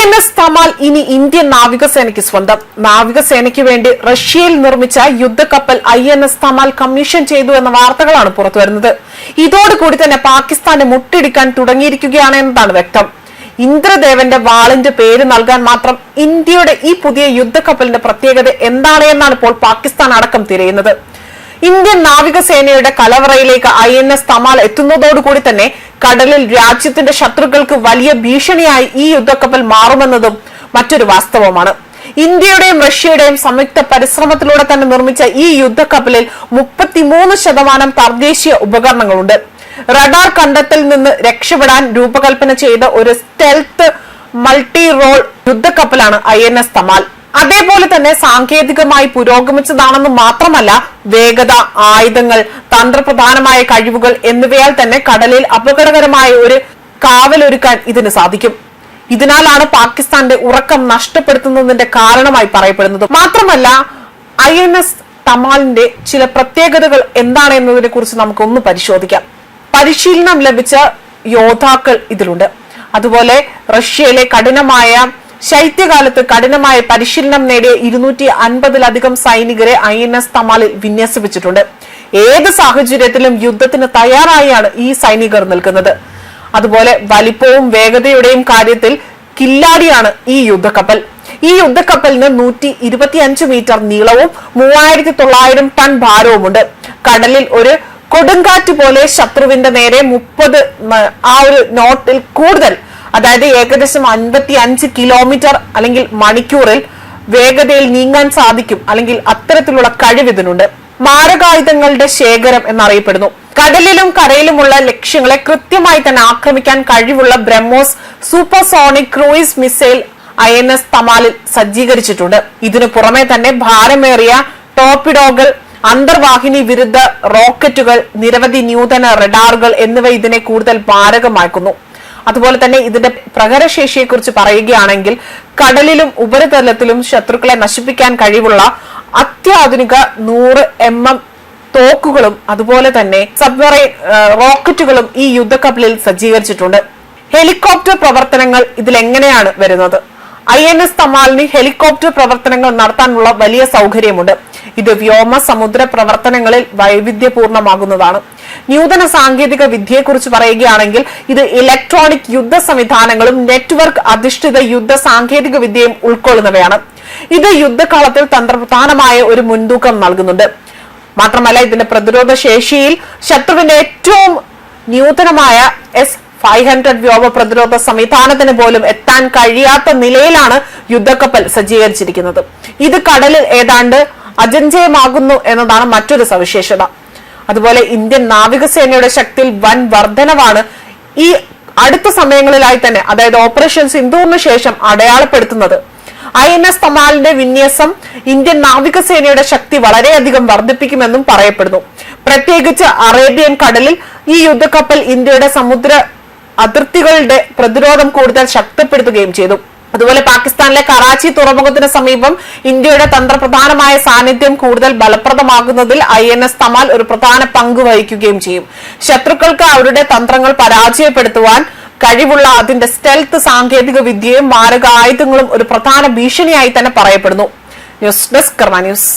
N S Tamal ഇനി Indian നാവികസേനയ്ക്ക് സ്വന്തം. നാവികസേനയ്ക്ക് വേണ്ടി റഷ്യയിൽ നിർമ്മിച്ച യുദ്ധക്കപ്പൽ I N S Tamal commission ചെയ്തു എന്ന വാർത്തകളാണ് പുറത്തുവരുന്നത്. ഇതോടുകൂടി തന്നെ പാകിസ്ഥാനെ മുട്ടിടിക്കാൻ തുടങ്ങിയിരിക്കുകയാണ് എന്നതാണ് വ്യക്തം. ഇന്ദ്രദേവന്റെ വാളിന്റെ പേര് നൽകാൻ മാത്രം ഇന്ത്യയുടെ ഈ പുതിയ യുദ്ധക്കപ്പലിന്റെ പ്രത്യേകത എന്താണ് എന്നാണ് ഇപ്പോൾ പാകിസ്ഥാൻ അടക്കം തിരയുന്നത്. ഇന്ത്യൻ നാവികസേനയുടെ കലവറയിലേക്ക് ഐ എൻ എസ് തമാൽ എത്തുന്നതോടുകൂടി തന്നെ കടലിൽ രാജ്യത്തിന്റെ ശത്രുക്കൾക്ക് വലിയ ഭീഷണിയായി ഈ യുദ്ധക്കപ്പൽ മാറുമെന്നതും മറ്റൊരു വാസ്തവമാണ്. ഇന്ത്യയുടെയും റഷ്യയുടെയും സംയുക്ത പരിശ്രമത്തിലൂടെ തന്നെ നിർമ്മിച്ച ഈ യുദ്ധക്കപ്പലിൽ മുപ്പത്തിമൂന്ന് ശതമാനം തദ്ദേശീയ ഉപകരണങ്ങളുണ്ട്. റഡാർ കണ്ടത്തിൽ നിന്ന് രക്ഷപ്പെടാൻ രൂപകൽപ്പന ചെയ്ത ഒരു സ്റ്റെൽത്ത് മൾട്ടി റോൾ യുദ്ധക്കപ്പലാണ് ഐ എൻ എസ് തമാൽ അതേപോലെ തന്നെ സാങ്കേതികമായി പുരോഗമിച്ചതാണെന്ന് മാത്രമല്ല വേഗത ആയുധങ്ങൾ തന്ത്രപ്രധാനമായ കഴിവുകൾ എന്നിവയാൽ തന്നെ കടലിൽ അപകടകരമായ ഒരു കാവലൊരുക്കാൻ ഇതിന് സാധിക്കും. ഇതിനാലാണ് പാകിസ്ഥാന്റെ ഉറക്കം നഷ്ടപ്പെടുത്തുന്നതിന്റെ കാരണമായി പറയപ്പെടുന്നത്. മാത്രമല്ല ഐ എൻ എസ് തമാലിന്റെ ചില പ്രത്യേകതകൾ എന്താണ് എന്നതിനെ കുറിച്ച് നമുക്കൊന്ന് പരിശോധിക്കാം. പരിശീലനം ലഭിച്ച യോദ്ധാക്കൾ ഇതിലുണ്ട്. അതുപോലെ റഷ്യയിലെ കഠിനമായ ശൈത്യകാലത്ത് കഠിനമായ പരിശീലനം നേടിയ ഇരുന്നൂറ്റി അൻപതിലധികം സൈനികരെ ഐ എൻ എസ് തമാലിൽ വിന്യസിപ്പിച്ചിട്ടുണ്ട്. ഏത് സാഹചര്യത്തിലും യുദ്ധത്തിന് തയ്യാറായാണ് ഈ സൈനികർ നിൽക്കുന്നത്. അതുപോലെ വലിപ്പവും വേഗതയുടെയും കാര്യത്തിൽ കില്ലാടിയാണ് ഈ യുദ്ധക്കപ്പൽ. ഈ യുദ്ധക്കപ്പലിന് നൂറ്റി ഇരുപത്തിയഞ്ച് മീറ്റർ നീളവും മൂവായിരത്തി തൊള്ളായിരം ടൺ ഭാരവുമുണ്ട്. കടലിൽ ഒരു കൊടുങ്കാറ്റ് പോലെ ശത്രുവിന്റെ നേരെ മുപ്പത് ആ ഒരു നോട്ടിൽ കൂടുതൽ അതായത് ഏകദേശം അൻപത്തി അഞ്ച് കിലോമീറ്റർ അല്ലെങ്കിൽ മണിക്കൂറിൽ വേഗതയിൽ നീങ്ങാൻ സാധിക്കും അല്ലെങ്കിൽ അത്തരത്തിലുള്ള കഴിവ് ഇതിനുണ്ട്. മാരകായുധങ്ങളുടെ ശേഖരം എന്നറിയപ്പെടുന്നു. കടലിലും കരയിലുമുള്ള ലക്ഷ്യങ്ങളെ കൃത്യമായി തന്നെ ആക്രമിക്കാൻ കഴിവുള്ള BrahMos supersonic cruise missile I N S തമാലിൽ സജ്ജീകരിച്ചിട്ടുണ്ട്. ഇതിനു പുറമെ തന്നെ ഭാരമേറിയ ടോപ്പിഡോകൾ അന്തർവാഹിനി വിരുദ്ധ റോക്കറ്റുകൾ നിരവധി നൂതന റഡാറുകൾ എന്നിവ ഇതിനെ കൂടുതൽ മാരകമാക്കുന്നു. അതുപോലെ തന്നെ ഇതിന്റെ പ്രകരശേഷിയെക്കുറിച്ച് പറയുകയാണെങ്കിൽ കടലിലും ഉപരിതലത്തിലും ശത്രുക്കളെ നശിപ്പിക്കാൻ കഴിവുള്ള അത്യാധുനിക നൂറ് എം എം തോക്കുകളും അതുപോലെ തന്നെ സബ്മറൈൻ റോക്കറ്റുകളും ഈ യുദ്ധക്കപ്പലിൽ സജ്ജീകരിച്ചിട്ടുണ്ട്. ഹെലികോപ്റ്റർ പ്രവർത്തനങ്ങൾ ഇതിൽ എങ്ങനെയാണ് വരുന്നത്? ഐ എൻ എസ് തമാലിന് ഹെലികോപ്റ്റർ പ്രവർത്തനങ്ങൾ നടത്താനുള്ള വലിയ സൗകര്യമുണ്ട്. ഇത് വ്യോമ സമുദ്ര പ്രവർത്തനങ്ങളിൽ വൈവിധ്യപൂർണമാകുന്നതാണ്. നൂതന സാങ്കേതിക വിദ്യയെക്കുറിച്ച് പറയുകയാണെങ്കിൽ ഇത് ഇലക്ട്രോണിക് യുദ്ധ സംവിധാനങ്ങളും നെറ്റ്വർക്ക് അധിഷ്ഠിത യുദ്ധ സാങ്കേതിക വിദ്യയും ഉൾക്കൊള്ളുന്നവയാണ്. ഇത് യുദ്ധകാലത്തിൽ തന്ത്രപ്രധാനമായ ഒരു മുൻതൂക്കം നൽകുന്നുണ്ട്. മാത്രമല്ല ഇതിന്റെ പ്രതിരോധ ശേഷിയിൽ ശത്രുവിന്റെ ഏറ്റവും നൂതനമായ എസ് ഫൈവ് ഹൺഡ്രഡ് വ്യോമ പ്രതിരോധ സംവിധാനത്തിന് പോലും എത്താൻ കഴിയാത്ത നിലയിലാണ് യുദ്ധക്കപ്പൽ സജ്ജീകരിച്ചിരിക്കുന്നത്. ഇത് കടലിൽ ഏതാണ്ട് അജഞ്ചയമാകുന്നു എന്നതാണ് മറ്റൊരു സവിശേഷത. അതുപോലെ ഇന്ത്യൻ നാവികസേനയുടെ ശക്തിയിൽ വൻ വർധനവാണ് ഈ അടുത്ത സമയങ്ങളിലായി തന്നെ അതായത് ഓപ്പറേഷൻ സിന്ധൂറിന് ശേഷം അടയാളപ്പെടുത്തുന്നത്. ഐ എൻ എസ് തമാലിന്റെ വിന്യാസം ഇന്ത്യൻ നാവികസേനയുടെ ശക്തി വളരെയധികം വർദ്ധിപ്പിക്കുമെന്നും പറയപ്പെടുന്നു. പ്രത്യേകിച്ച് അറേബ്യൻ കടലിൽ ഈ യുദ്ധക്കപ്പൽ ഇന്ത്യയുടെ സമുദ്ര അതിർത്തികളുടെ പ്രതിരോധം കൂടുതൽ ശക്തിപ്പെടുത്തുകയും ചെയ്തു. അതുപോലെ പാകിസ്ഥാനിലെ കറാച്ചി തുറമുഖത്തിന് സമീപം ഇന്ത്യയുടെ തന്ത്രപ്രധാനമായ സാന്നിധ്യം കൂടുതൽ ഫലപ്രദമാകുന്നതിൽ ഐ എൻ എസ് തമാൽ ഒരു പ്രധാന പങ്ക് വഹിക്കുകയും ചെയ്യും. ശത്രുക്കൾക്ക് അവരുടെ തന്ത്രങ്ങൾ പരാജയപ്പെടുത്തുവാൻ കഴിവുള്ള അതിന്റെ സ്റ്റെൽത്ത് സാങ്കേതിക വിദ്യയും മാരക ആയുധങ്ങളും ഒരു പ്രധാന ഭീഷണിയായി തന്നെ പറയപ്പെടുന്നു. News desk Karma news.